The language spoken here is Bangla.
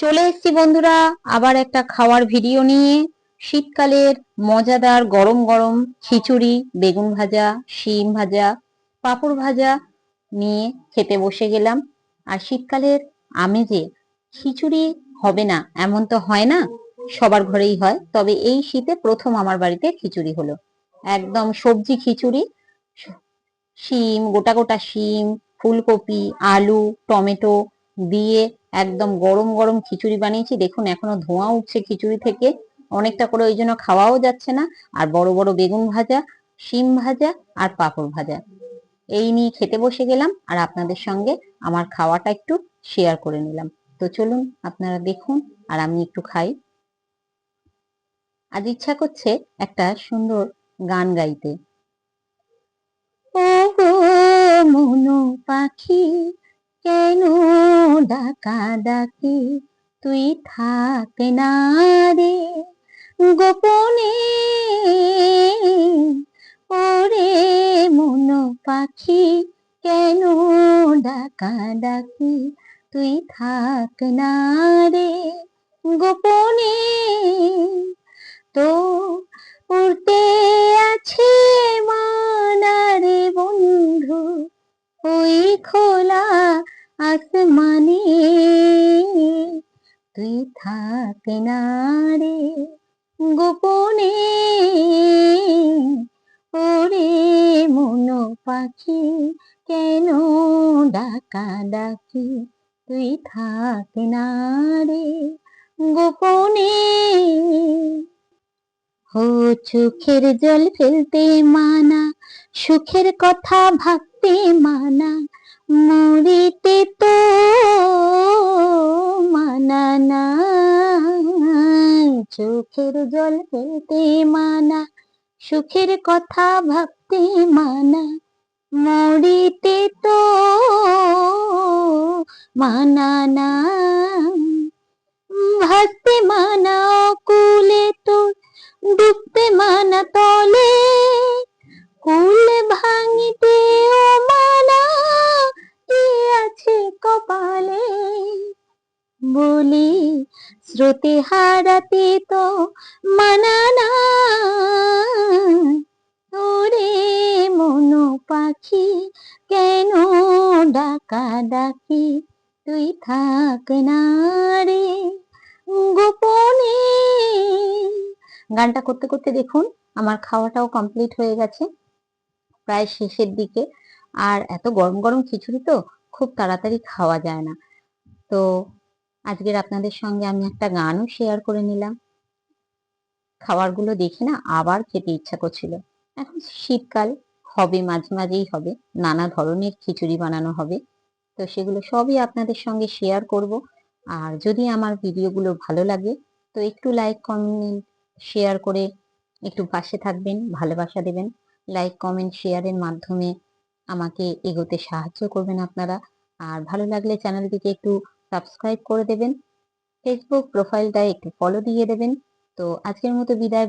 চলে এসেছি বন্ধুরা, আবার একটা খাওয়ার ভিডিও নিয়ে। শীতকালের মজাদার গরম গরম খিচুড়ি, বেগুন ভাজা, শিম ভাজা, পাঁপড় ভাজা নিয়ে খেতে বসে গেলাম। আর শীতকালের আমেজে খিচুড়ি হবে না, এমন তো হয় না, সবার ঘরেই হয়। তবে এই শীতে প্রথম আমার বাড়িতে খিচুড়ি হলো। একদম সবজি খিচুড়ি, শিম, গোটা গোটা শিম, ফুলকপি, আলু, টমেটো দিয়ে একদম গরম গরম খিচুড়ি বানিয়েছি। দেখুন, এখনও ধোঁয়া উঠছে খিচুড়ি থেকে। অনেকটা করে ওই জন্য খাওয়াও যাচ্ছে না। আর বড় বড় বেগুন ভাজা, শিম ভাজা আর পাঁপড় ভাজা। এই নিয়ে খেতে বসে গেলাম আর আপনাদের সঙ্গে আমার খাওয়াটা একটু শেয়ার করে নিলাম। তো চলুন, আপনারা দেখুন আর আমি একটু খাই। আজ ইচ্ছা করছে একটা সুন্দর গান গাইতে। ও পাখি ডাকা ডাকি তুই থাক না রে। গোপনে ওরে মনো পাখি কেন ডাকা ডাকি? তুই থাক না রে। গোপনে তো উড়তে থাক না রে গোপনে ওরে মনো পাখি কেন ডাকা ডাকি? তুই থাক না রে গোপনে। ও চোখের জল ফেলতে মানা, সুখের কথা ভাবতে মানা, মরিতে তো মানা না। চোখের জল ফেলতে মানা, সুখের কথা ভাবতে মানা, মরিতে তো মানা না। ভাসতে মানা কুলে তো ডুবতে বলি স্রোতে হারাতে তো মানা না। ওরে মনো পাখি, কেন ডাকা ডাকি? তুই থাক না রে গোপনে। গানটা করতে করতে দেখুন, আমার খাওয়াটাও কমপ্লিট হয়ে গেছে। প্রায় শেষের দিকে। আর এত গরম গরম খিচুড়ি তো খুব তাড়াতাড়ি খাওয়া যায় না। তো আজকের আপনাদের সঙ্গে আমি একটা গানও শেয়ার করে নিলাম। খাবারগুলো দেখে না আবার খেতে ইচ্ছা করছিল। এখন শীতকাল, হবে মাঝে মাঝেই হবে, নানা ধরনের খিচুড়ি বানানো হবে। তো সেগুলো সবই আপনাদের সঙ্গে শেয়ার করব। আর যদি আমার ভিডিওগুলো ভালো লাগে, তো একটু লাইক কমেন্ট শেয়ার করে একটু পাশে থাকবেন, ভালোবাসা দেবেন। লাইক কমেন্ট শেয়ারের মাধ্যমে আমাকে এগোতে সাহায্য করবেন আপনারা। আর ভালো লাগলে চ্যানেলটিকে একটু সাবস্ক্রাইব করে দেবেন। ফেসবুক প্রোফাইলটায় একটু ফলো দিয়ে দেবেন। তো আজকের মতো বিদায়